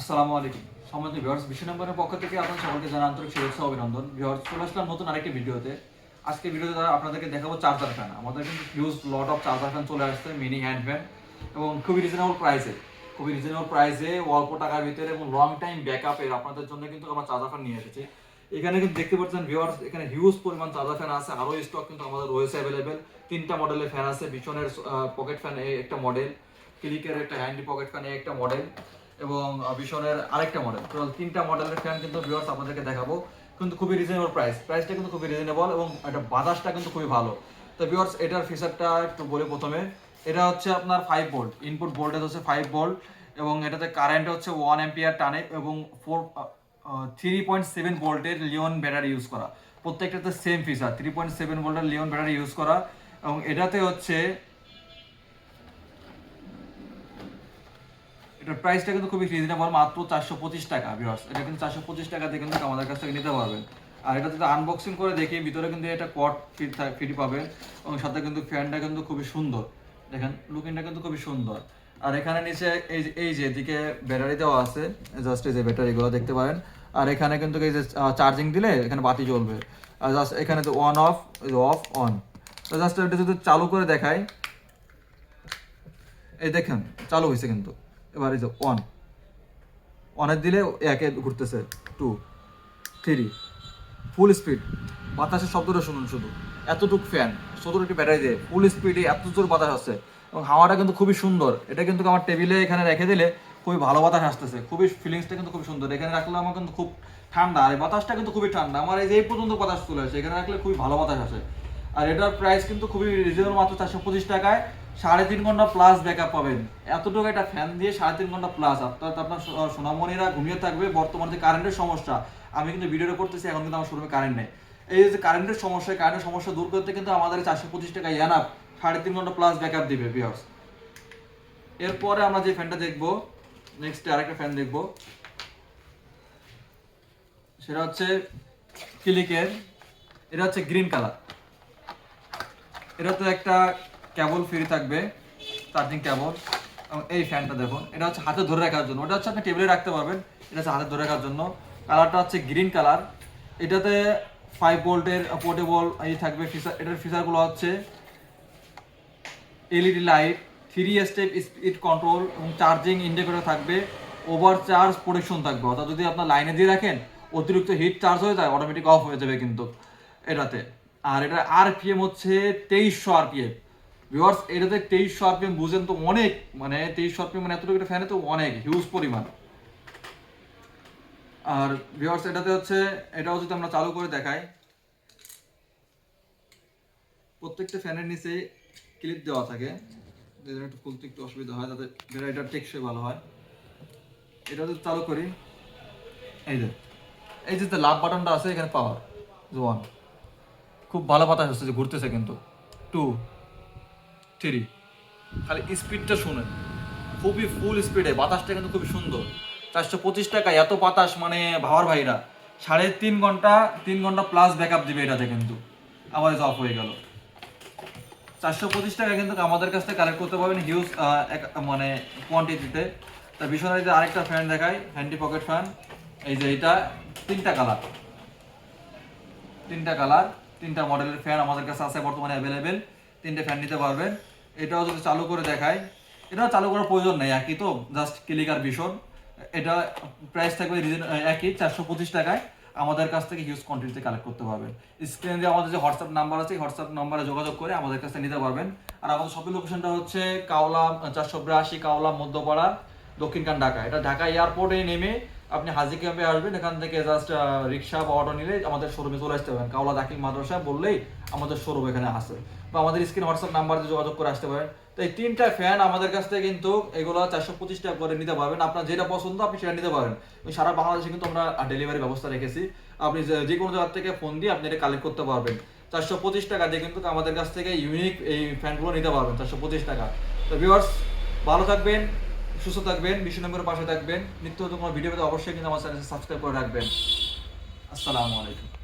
আসসালামু আলাইকুম। সম্মানিত ভিউয়ার্স বিশ্ব নম্বরের পক্ষ থেকে আপনাদের সকলকে জানা আন্তরিক শুভেচ্ছা অভিনন্দন। ভিউয়ার্স চলে আসলাম নতুন আরেকটি ভিডিওতে। আজকে ভিডিওতে তারা আপনাদেরকে দেখাবো চার্জার ফ্যান আমাদের কিন্তু huge lot of charger fan চলে আসছে মিনি হ্যান্ড ফ্যান এবং খুবই রিজনেবল প্রাইসে খুবই রিজনেবল প্রাইসে অল্প টাকার ভিতরে এবং লং টাইম ব্যাকআপের আপনাদের জন্য কিন্তু আমরা চার্জার ফ্যান নিয়ে এসেছি। এখানে কিন্তু দেখতে পাচ্ছেন ভিউয়ার্স এখানে হিউজ পরিমাণ চার্জার ফ্যান আছে। আরও স্টক কিন্তু আমাদের রয়েছে অ্যাভেলেবেল তিনটা মডেলের ফ্যান আছে বিচনের পকেট ফ্যান একটা মডেল ক্লিকের একটা হ্যান্ডি পকেট ফ্যান একটা মডেল এবং ভিশনের আরেকটা মডেল টোটাল তিনটা মডেলের ফ্যান কিন্তু ভিউয়ার্স আপনাদেরকে দেখাবো। কিন্তু খুবই রিজনেবল প্রাইস প্রাইসটা কিন্তু খুবই রিজনেবল এবং এটা বাতাসটা কিন্তু খুবই ভালো। তো ভিউয়ার্স এটার ফিচারটা একটু বলি প্রথমে। এটা হচ্ছে আপনার ফাইভ ভোল্ট ইনপুট ভোল্টেজ হচ্ছে ফাইভ ভোল্ট এবং এটাতে কারেন্ট হচ্ছে ওয়ান এম্পিয়ার টানে এবং ফোর থ্রি পয়েন্ট সেভেন ভোল্টের লিওন ব্যাটারি ইউজ করা। প্রত্যেকটাতে same feature three point seven ভোল্টের লিওন ব্যাটারি ইউজ করা। এবং এটাতে হচ্ছে এটার প্রাইসটা কিন্তু খুবই রিজনেবল মাত্র চারশো পঁচিশ টাকা ভিউয়ার্স এটা কিন্তু চারশো পঁচিশ টাকাতে কিন্তু আমাদের কাছ থেকে নিতে পারবেন। আর এটা যদি আনবক্সিং করে দেখি, ভিতরে কিন্তু এটা কট ফিট ফিট পাবেন এবং সাথে কিন্তু ফ্যানটা কিন্তু খুবই সুন্দর। দেখেন লুকিংটা কিন্তু খুবই সুন্দর। আর এখানে নিচে এই এই যে, এদিকে ব্যাটারি দেওয়া আছে জাস্ট এই যে ব্যাটারিগুলো দেখতে পারেন। আর এখানে কিন্তু এই যে চার্জিং দিলে এখানে বাতি জ্বলবে। আর জাস্ট এখানে তো অন অফ অফ অন তো জাস্ট এটা যদি চালু করে দেখাই, এই দেখেন, চালু হয়েছে কিন্তু। এবার এই যে ওয়ান ওয়ানের দিলে একে ঘুরতেছে টু থ্রি ফুল স্পিড বাতাসের শব্দটা শুনুন শুধু। এতটুক ফ্যান সতেরো একটি ব্যাটারি দিয়ে ফুল স্পিডে এত জোর বাতাস আসছে। এবং হাওয়াটা কিন্তু খুবই সুন্দর। এটা কিন্তু আমার টেবিলে এখানে রেখে দিলে খুবই ভালো বাতাস আসতেছে। খুবই ফিলিংসটা কিন্তু খুবই সুন্দর। এখানে রাখলে আমার কিন্তু খুব ঠান্ডা। আর এই বাতাসটা কিন্তু খুবই ঠান্ডা। আমার এই যে এই পর্যন্ত বাতাস চলে আসে। এখানে রাখলে খুবই ভালো বাতাস আসে। আর এটার প্রাইস কিন্তু খুবই রিজনেবল মাত্র চারশো পঁচিশ টাকায়। সাড়ে তিন ঘণ্টা প্লাস ব্যাকআপ পাবেন। এতটুকু একটা ফ্যান দিয়ে সাড়ে তিন ঘণ্টা প্লাস অর্থাৎ আপনার সোনামণিরা ঘুমিয়ে থাকবে, বর্তমানে যে কারেন্টের সমস্যা, আমি কিন্তু ভিডিওটা করতেছি, এখন কিন্তু আমার শোরুমে কারেন্ট নেই। এই যে কারেন্টের সমস্যা কারেন্টের সমস্যা দূর করতে কিন্তু আমাদের চারশো পঁচিশ টাকা ইয়ানাপ সাড়ে তিন ঘণ্টা প্লাস ব্যাকআপ দিবে বিয়ার্স এরপরে আমরা যে ফ্যানটা দেখব নেক্সট আরেকটা ফ্যান দেখব। সেটা হচ্ছে ক্লিকের এটা হচ্ছে গ্রিন কালার এটা তো একটা কেবল ফ্রি থাকবে চার্জিং কেবল। এই ফ্যানটা দেখুন, এটা হচ্ছে হাতে ধরে রাখার জন্য। ওটা হচ্ছে আপনি টেবিলে রাখতে পারবেন, এটা হচ্ছে হাতে ধরে রাখার জন্য। কালারটা হচ্ছে গ্রিন কালার এটাতে ফাইভ ভোল্টের পোর্টেবল এই থাকবে ফিচার এটার ফিচারগুলো হচ্ছে LED light three step speed control এবং চার্জিং ইন্ডিকেটর থাকবে। ওভার চার্জ প্রোটেকশন থাকবে। অর্থাৎ যদি আপনার লাইনে দিয়ে রাখেন, অতিরিক্ত হিট চার্জ হয়ে যায় অটোমেটিক অফ হয়ে যাবে কিন্তু এটাতে। আর এটা আরপিএম হচ্ছে তেইশশো আরপিএম ভিউয়ার্স এটাতে তেইশশো আরপিএম বুঝেন তো অনেক মানে তেইশশো আরপিএম মানে এতটুকু ফ্যানে তো অনেক হিউজ পরিমাণ। আর ভিউয়ার্স এটাতে হচ্ছে, এটাও যদি আমরা চালু করে দেখাই, প্রত্যেকটা ফ্যানের নিচে ক্লিপ দেওয়া থাকে। একটু খুলতে একটু অসুবিধা হয় যাতে ভ্যারাইটার টেকসই ভালো হয়। এটা যদি চালু করি, এই যে এই যে লাভ বাটনটা আছে, এখানে পাওয়ার ওয়ান খুব ভালো বাতাস হচ্ছে যে ঘুরতেছে কিন্তু। টু থ্রি খালি স্পিডটা শুনেন। খুবই ফুল স্পিডে বাতাসটা কিন্তু খুবই সুন্দর। চারশো পঁচিশ টাকা এত বাতাস মানে ভাবার ভাইরা। সাড়ে তিন ঘণ্টা তিন ঘণ্টা প্লাস ব্যাকআপ দিবে এটাতে কিন্তু। আবার অফ হয়ে গেল। চারশো পঁচিশ টাকা কিন্তু আমাদের কাছ থেকে কালেক্ট করতে পারবেন হিউজ মানে কোয়ান্টিটিতে তা যে আরেকটা ফ্যান দেখাই। হ্যান্ডি পকেট ফ্যান এই যে এটা, তিনটা কালার তিনটা কালার তিনটা মডেলের ফ্যান আমাদের কাছে আছে বর্তমানে অ্যাভেলেবেল তিনটে ফ্যান নিতে পারবেন। এটাও যদি চালু করে দেখায় এটাও চালু করার প্রয়োজন নেই, একই তো জাস্ট ক্লিকার ভীষণ। এটা প্রাইস থাকবে একই, চারশো পঁচিশ টাকায়। আমাদের কাছ থেকে হিউজ কোয়ান্টিটিতে কালেক্ট করতে পারবেন। স্ক্রিনে আমাদের যে হোয়াটসঅ্যাপ নাম্বার আছে হোয়াটসঅ্যাপ নাম্বারে যোগাযোগ করে আমাদের কাছ নিতে পারবেন। আর আমাদের শপিং লোকেশনটা হচ্ছে কাওলা, চারশো বিরাশি কাওলা, মধ্যপাড়া দক্ষিণখান ঢাকা। এটা ঢাকা এয়ারপোর্টে নেমে আপনি হাজি ক্যাম্পে আসবেন, এখান থেকে জাস্ট রিক্সা বা অটো নিলে আমাদের শোরুমে চলে আসতে পারেন। কাওলা দাখিল মাদ্রাসা বললেই আমাদের শোরুম এখানে আসে। বা আমাদের স্ক্রিন হোয়াটসঅ্যাপ নাম্বারে যোগাযোগ করে আসতে পারেন। তো এই তিনটা ফ্যান আমাদের কাছ থেকে কিন্তু এগুলো চারশো পঁচিশ টাকা করে নিতে পারবেন। আপনার যেটা পছন্দ আপনি সেটা নিতে পারেন। সারা বাংলাদেশে কিন্তু আমরা ডেলিভারি ব্যবস্থা রেখেছি। আপনি যে- কোনো জায়গা থেকে ফোন দিয়ে আপনি এটা কালেক্ট করতে পারবেন। চারশো পঁচিশ টাকা দিয়ে কিন্তু আমাদের কাছ থেকে ইউনিক এই ফ্যানগুলো নিতে পারবেন, চারশো পঁচিশ টাকা। তো ভিউয়ার্স ভালো থাকবেন। সুস্থ থাকবেন বিশ্ব নম্বরের পাশে থাকবেন। নিত্য নতুন ভিডিও পেতে অবশ্যই কিন্তু আমার চ্যানেল সাবস্ক্রাইব করে রাখবেন। আসসালামু আলাইকুম।